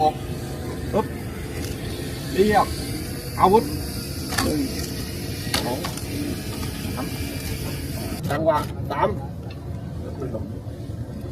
หกปึ๊บเรียบอาวุธหนึ่งสองสามจังหวะสาม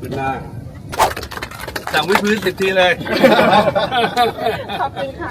ขึ้นหน้าสั่งวิพื้นสิบทีเลย ขอบคุณค่ะ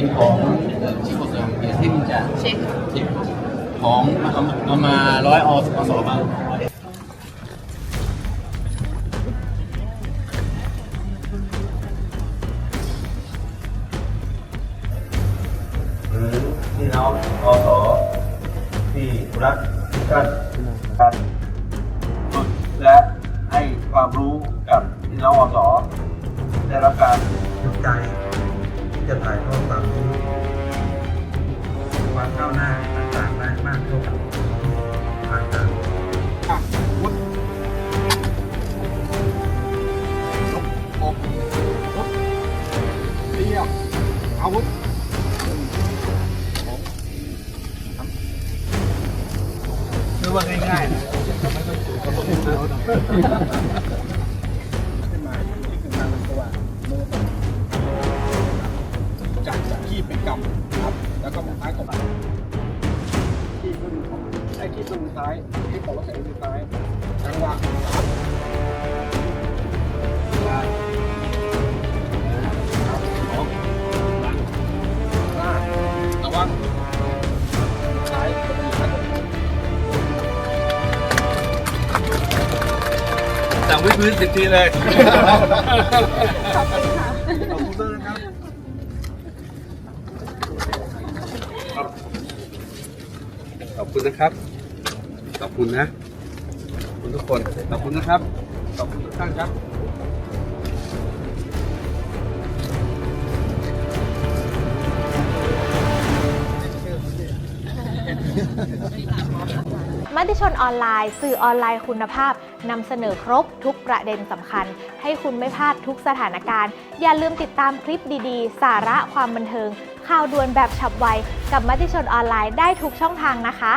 เป็นของชิโกเซลเกียร์ที่มันจะเช็คเช็คของเอามาเอามาร้อยออสมางหรือพี่น้องอสอที่รักทุกท่านกันและให้ความรู้กับพี่น้องอสอได้รับการยุใจ จะถ่ายทอดความรู้ความก้าวหน้าต่างๆได้มากขึ้นผ่านการอาวุธยกอกยกเรียบอาวุธหนึ่งสองสามคือว่าง่า ที่ขึ้นมือซ้ายที่ตบแล้วใส่มือซ้ายจังหวะสามครับสองหน้าระวังซ้ายตบมือซ้ายตบมือสั่งวิดพื้นสิบทีเลยขอบคุณค่ะขอบคุณมากนะครับขอบคุณนะครับ ขอบคุณนะขอบคุณทุกคนขอบคุณนะครับ ขอบคุณทุกท่านครับมติชนออนไลน์ สื่อออนไลน์คุณภาพนำเสนอครบทุกประเด็นสำคัญ ให้คุณไม่พลาดทุกสถานการณ์ อย่าลืมติดตามคลิปดีๆ สาระความบันเทิง ข่าวด่วนแบบฉับไว กับมติชนออนไลน์ได้ทุกช่องทางนะคะ